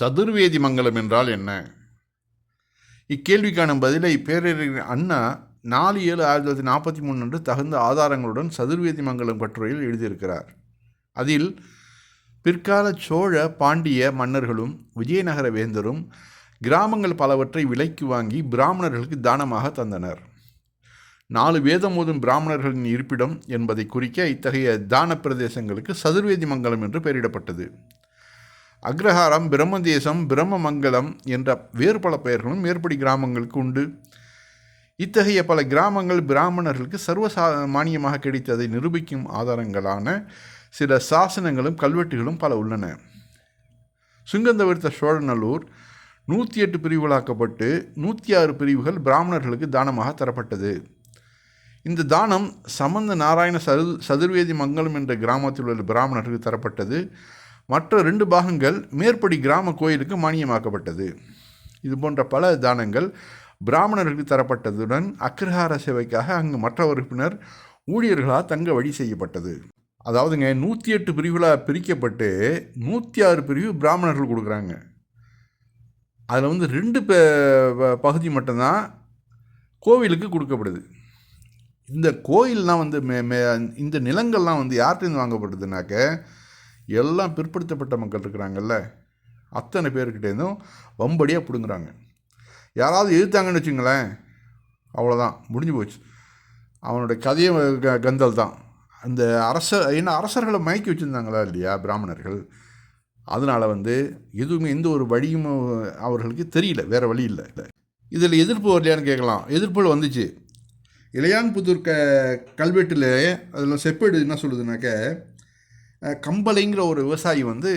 சதுர்வேதி மங்கலம் என்றால் என்ன? இக்கேள்விக்கான பதிலை பேரறிஞர் அண்ணா நாலு ஏழு ஆயிரத்தி தொள்ளாயிரத்தி நாற்பத்தி மூணு அன்று தகுந்த ஆதாரங்களுடன் சதுர்வேதி மங்கலம் கட்டுரையில் எழுதியிருக்கிறார். அதில் பிற்கால சோழ பாண்டிய மன்னர்களும் விஜயநகர வேந்தரும் கிராமங்கள் பலவற்றை விலைக்கு வாங்கி பிராமணர்களுக்கு தானமாக தந்தனர். நாலு வேதம் ஓதும் பிராமணர்களின் இருப்பிடம் என்பதை குறிக்க இத்தகைய தான பிரதேசங்களுக்கு சதுர்வேதி மங்கலம் என்று பெயரிடப்பட்டது. அக்ரஹாரம் பிரம்மதேசம் பிரம்மமங்கலம் என்ற வேறு பல பெயர்களும் மேற்படி கிராமங்களுக்கு உண்டு. இத்தகைய பல கிராமங்கள் பிராமணர்களுக்கு சர்வசா மானியமாக கிடைத்ததை நிரூபிக்கும் ஆதாரங்களான சில சாசனங்களும் கல்வெட்டுகளும் பல உள்ளன. சுங்கந்தவிர்த்த சோழநல்லூர் நூற்றி எட்டு பிரிவுகளாக்கப்பட்டு நூற்றி ஆறு பிரிவுகள் பிராமணர்களுக்கு தானமாக தரப்பட்டது. இந்த தானம் சமந்த நாராயண சது சதுர்வேதி மங்கலம் என்ற கிராமத்தில் உள்ள பிராமணர்களுக்கு தரப்பட்டது. மற்ற ரெண்டு பாகங்கள் மேற்படி கிராம கோயிலுக்கு மானியமாக்கப்பட்டது. இது போன்ற பல தானங்கள் பிராமணர்களுக்கு தரப்பட்டதுடன் அக்ரஹார சேவைக்காக அங்கு மற்ற உறுப்பினர் ஊழியர்களால் தங்க வழி செய்யப்பட்டது. அதாவதுங்க நூற்றி எட்டு பிரிவுகளாக பிரிக்கப்பட்டு நூற்றி ஆறு பிரிவு பிராமணர்கள் கொடுக்குறாங்க. அதில் வந்து ரெண்டு ப- பகுதி மட்டும்தான் கோவிலுக்கு கொடுக்கப்படுது. இந்த கோயில்லாம் வந்து மே மே இந்த நிலங்கள்லாம் வந்து யார்கிட்டேருந்து வாங்கப்படுதுனாக்க எல்லாம் பிற்படுத்தப்பட்ட மக்கள் இருக்கிறாங்கல்ல அத்தனை பேர்கிட்டேருந்தும் வம்படியாக பிடுங்குறாங்க. யாராவது எதிர்த்தாங்கன்னு வச்சுங்களேன் அவ்வளோதான் முடிஞ்சு போச்சு. அவனுடைய கதையை க- கந்தல் தான். அந்த அரச ஏன்னா அரசர்களை மயக்கி வச்சுருந்தாங்களா இல்லையா பிராமணர்கள்? அதனால் வந்து எதுவுமே எந்த ஒரு வழியும் அவர்களுக்கு தெரியல வேறு வழி இல்லை. இதில் எதிர்ப்பு வரலையான்னு கேட்கலாம். எதிர்ப்புகள் வந்துச்சு. இளையான்புத்தூர் க கல்வெட்டில் அதில் செப்பேடு என்ன சொல்லுதுனாக்க கம்பளைங்கிற ஒரு விவசாயி வந்து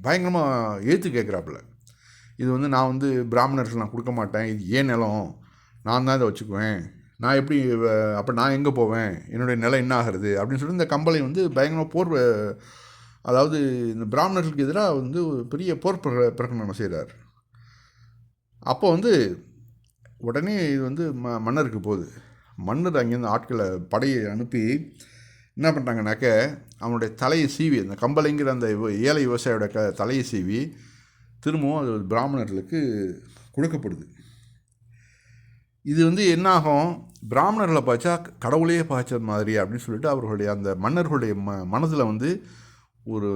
பயங்கரமாக எழுத்து கேட்குறாப்புல இது வந்து நான் வந்து பிராமணர்கள் நான் கொடுக்க மாட்டேன். இது ஏன் நிலம்? நான் தான் இதை வச்சுக்குவேன். நான் எப்படி அப்போ நான் எங்கே போவேன்? என்னுடைய நிலம் என்ன ஆகிறது? அப்படின்னு சொல்லி இந்த கம்பளை வந்து பயங்கரமாக போர் அதாவது இந்த பிராமணர்களுக்கு எதிராக வந்து ஒரு பெரிய போர் பிரகடனம் செய்கிறார் அப்போ வந்து உடனே இது வந்து ம மன்னருக்கு போகுது. மன்னர் அங்கேருந்து ஆட்களை படையை அனுப்பி என்ன பண்ணுறாங்கனாக்க அவனுடைய தலையை சீவி அந்த கம்பளைங்கிற அந்த ஏழை விவசாயியோட க தலையை சீவி திரும்பவும் அது பிராமணர்களுக்கு கொடுக்கப்படுது. இது வந்து என்னாகும்? பிராமணர்களை பாய்ச்சா கடவுளையே பாய்ச்ச மாதிரி அப்படின்னு சொல்லிட்டு அவர்களுடைய அந்த மன்னர்களுடைய ம மனதில் வந்து ஒரு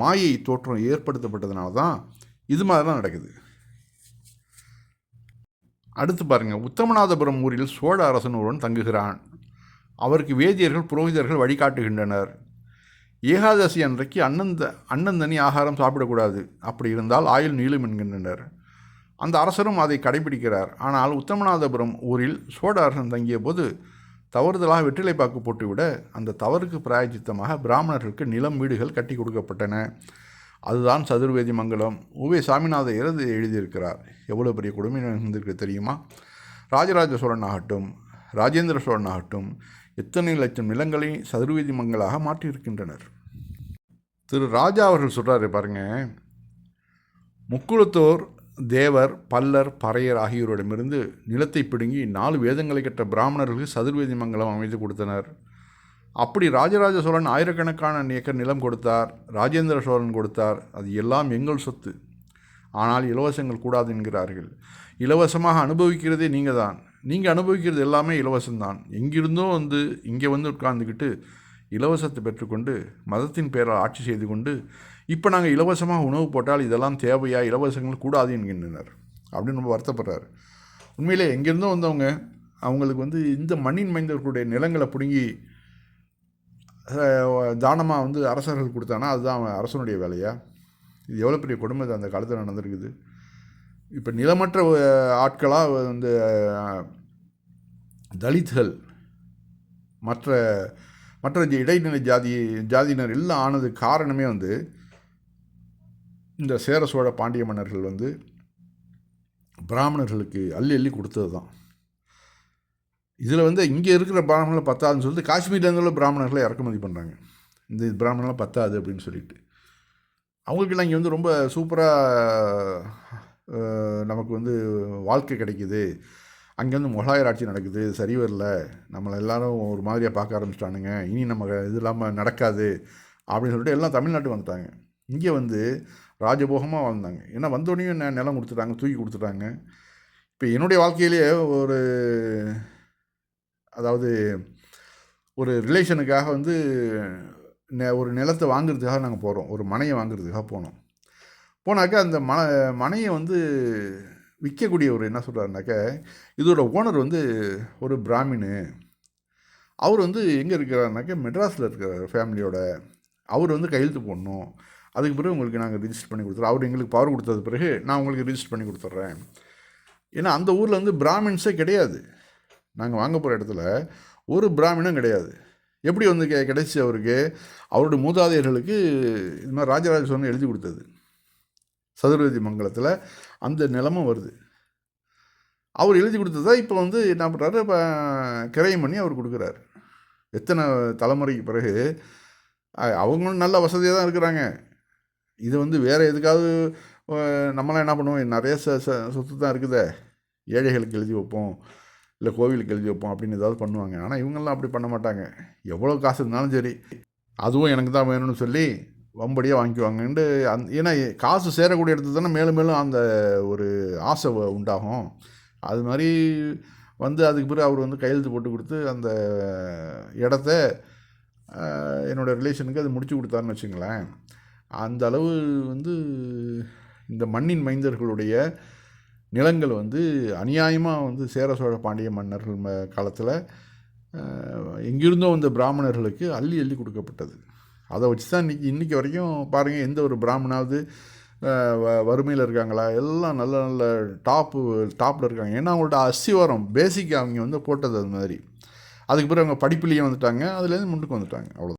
மாயை தோற்றம் ஏற்படுத்தப்பட்டதுனால தான் இது மாதிரி தான் நடக்குது. அடுத்து பாருங்கள் உத்தமநாதபுரம் ஊரில் சோழ அரசன் ஒருவன் தங்குகிறான். அவருக்கு வேதியர்கள் புரோகிதர்கள் வழிகாட்டுகின்றனர். ஏகாதசி அன்றைக்கு அன்னந்த அன்னந்தனி ஆகாரம் சாப்பிடக்கூடாது. அப்படி இருந்தால் ஆயுள் நீளும் என்கின்றனர். அந்த அரசரும் அதை கடைபிடிக்கிறார். ஆனால் உத்தமநாதபுரம் ஊரில் சோழ அரசன் தங்கிய போது தவறுதலாக வெற்றிலைப்பாக்கு போட்டுவிட அந்த தவறுக்கு பிராயச்சித்தமாக பிராமணர்களுக்கு நிலம் வீடுகள் கட்டி கொடுக்கப்பட்டன. அதுதான் சதுர்வேதி மங்கலம். உவே சாமிநாத இறந்து எழுதியிருக்கிறார். எவ்வளோ பெரிய கொடுமை இருந்திருக்கு தெரியுமா? ராஜராஜ சோழன் ஆகட்டும் ராஜேந்திர சோழன் ஆகட்டும் எத்தனை லட்சம் நிலங்களை சதுர்வேதி மங்களாக மாற்றியிருக்கின்றனர்? திரு ராஜா அவர்கள் சொல்கிறாரு பாருங்க முக்குளத்தோர் தேவர் பல்லர் பறையர் ஆகியோரிடமிருந்து நிலத்தை பிடுங்கி நாலு வேதங்களை கற்ற பிராமணர்களுக்கு சதுர்வேதி மங்கலம் அமைத்து கொடுத்தனர். அப்படி ராஜராஜ சோழன் ஆயிரக்கணக்கான ஏக்கர் நிலம் கொடுத்தார் ராஜேந்திர சோழன் கொடுத்தார் அது எல்லாம் எங்கள் சொத்து. ஆனால் இலவசங்கள் கூடாது என்கிறார்கள். இலவசமாக அனுபவிக்கிறதே நீங்கள் தான் நீங்கள் அனுபவிக்கிறது எல்லாமே இலவசம்தான். எங்கிருந்தோ வந்து இங்கே வந்து உட்கார்ந்துக்கிட்டு இலவசத்தை பெற்றுக்கொண்டு மதத்தின் பெயரால் ஆட்சி செய்து கொண்டு இப்போ நாங்கள் இலவசமாக உணவு போட்டால் இதெல்லாம் தேவையா இலவசங்கள் கூடாது என்கின்றனர். அப்படின்னு ரொம்ப வருத்தப்படுறாரு. உண்மையிலே எங்கேருந்தோ வந்தவங்க அவங்களுக்கு வந்து இந்த மண்ணின் மைந்தர்களுடைய நிலங்களை பிடுங்கி தானமாக வந்து அரசர்கள் கொடுத்தானா அதுதான் அவன் அரசனுடைய வேலையா? இது எவ்வளோ பெரிய கொடுமை அந்த காலத்தில் நடந்திருக்குது. இப்போ நிலமற்ற ஆட்களாக வந்து தலித்கள் மற்ற மற்ற இடைநிலை ஜாதி ஜாதியினர் எல்லாம் ஆனது காரணமே வந்து இந்த சேர சோழ பாண்டிய மன்னர்கள் வந்து பிராமணர்களுக்கு அள்ளி அள்ளி கொடுத்தது தான். இதில் வந்து இங்கே இருக்கிற பிராமணர்கள் பத்தாதுன்னு சொல்லிட்டு காஷ்மீர்லேருந்து உள்ள பிராமணர்களை இறக்குமதி பண்ணுறாங்க இந்த பிராமணர்லாம் பத்தாது அப்படின்னு சொல்லிட்டு. அவங்களுக்கெல்லாம் இங்கே வந்து ரொம்ப சூப்பராக நமக்கு வந்து வாழ்க்கை கிடைக்குது. அங்கேருந்து முகலாயர் ஆட்சி நடக்குது. சரி வரல. நம்மளை எல்லாரும் ஒரு மாதிரியாக பார்க்க ஆரம்பிச்சிட்டானுங்க. இனி நம்ம இது இல்லாமல் நடக்காது அப்படின்னு சொல்லிட்டு எல்லாம் தமிழ்நாட்டு வந்துட்டாங்க. இங்கே வந்து ராஜபோகமாக வாழ்ந்தாங்க. ஏன்னா வந்தோடனே என்ன நிலம் கொடுத்துட்டாங்க தூக்கி கொடுத்துட்டாங்க. இப்போ என்னுடைய வாழ்க்கையிலேயே ஒரு அதாவது ஒரு ரிலேஷனுக்காக வந்து நெ ஒரு நிலத்தை வாங்குறதுக்காக நாங்கள் போகிறோம் ஒரு மனையை வாங்குறதுக்காக போனோம். போனாக்கா அந்த மன மனையை வந்து விற்கக்கூடிய ஒரு என்ன சொல்கிறாருனாக்க இதோட ஓனர் வந்து ஒரு பிராமினு. அவர் வந்து எங்கே இருக்கிறாருனாக்கா மெட்ராஸில் இருக்கிறார் ஃபேமிலியோட. அவர் வந்து கையெழுத்து போடணும். அதுக்கு பிறகு உங்களுக்கு நாங்கள் ரிஜிஸ்டர் பண்ணி கொடுத்துறோம். அவர் எங்களுக்கு பவர் கொடுத்தது பிறகு நான் உங்களுக்கு ரிஜிஸ்டர் பண்ணி கொடுத்துட்றேன் ஏன்னா அந்த ஊரில் வந்து பிராமின்ஸே கிடையாது. நாங்கள் வாங்க போகிற இடத்துல ஒரு பிராமினும் கிடையாது. எப்படி வந்து கிடைச்சி அவருக்கு? அவருடைய மூதாதையர்களுக்கு இது மாதிரி ராஜராஜ சோழன் எழுதி கொடுத்தது. சதுர்வேதி மங்கலத்தில் அந்த நிலமும் வருது. அவர் எழுதி கொடுத்ததா இப்போ வந்து என்ன பண்ணுறாரு இப்போ கிரையம் பண்ணி அவர் கொடுக்குறாரு. எத்தனை தலைமுறைக்கு பிறகு அவங்களும் நல்ல வசதியாக தான் இருக்கிறாங்க. இது வந்து வேறு எதுக்காவது நம்மளாம் என்ன பண்ணுவோம்? நிறைய ச ச சொத்து தான் இருக்குதே. ஏழைகளுக்கு எழுதி வைப்போம். இல்லை கோவிலுக்கு எழுதி வைப்போம் அப்படின்னு ஏதாவது பண்ணுவாங்க. ஆனால் இவங்கெல்லாம் அப்படி பண்ண மாட்டாங்க. எவ்வளோ காசு இருந்தாலும் சரி. அதுவும் எனக்கு தான் வேணும்னு சொல்லி வம்படியாக வாங்கிக்குவாங்கன்ட்டு அந் ஏன்னா காசு சேரக்கூடிய இடத்துல தானே மேலும் மேலும் அந்த ஒரு ஆசை உண்டாகும். அது மாதிரி வந்து அதுக்கு பிறகு அவர் வந்து கையெழுத்து போட்டு கொடுத்து அந்த இடத்த என்னோடய என்னோட ரிலேஷனுக்கு அது முடிச்சு கொடுத்தாருன்னு வச்சுங்களேன். அந்த அளவு வந்து இந்த மண்ணின் மைந்தர்களுடைய நிலங்கள் வந்து அநியாயமாக வந்து சேர சோழ பாண்டிய மன்னர்கள் ம காலத்தில் எங்கிருந்தோ வந்த பிராமணர்களுக்கு அள்ளி அள்ளி கொடுக்கப்பட்டது. அதை வச்சு தான் இன்றைக்கி இன்றைக்கி வரைக்கும் பாருங்கள் எந்த ஒரு பிராமணாவது வறுமையில் இருக்காங்களா? எல்லாம் நல்ல நல்ல டாப்பு டாப்பில் இருக்காங்க. ஏன்னா அவங்கள்ட்ட அசிவாரம் பேசிக் அவங்க வந்து போட்டது அது மாதிரி. அதுக்கு பிறகு அவங்க படிப்புலேயே வந்துட்டாங்க. அதுலேருந்து முன்னுக்கு வந்துட்டாங்க. அவ்வளோ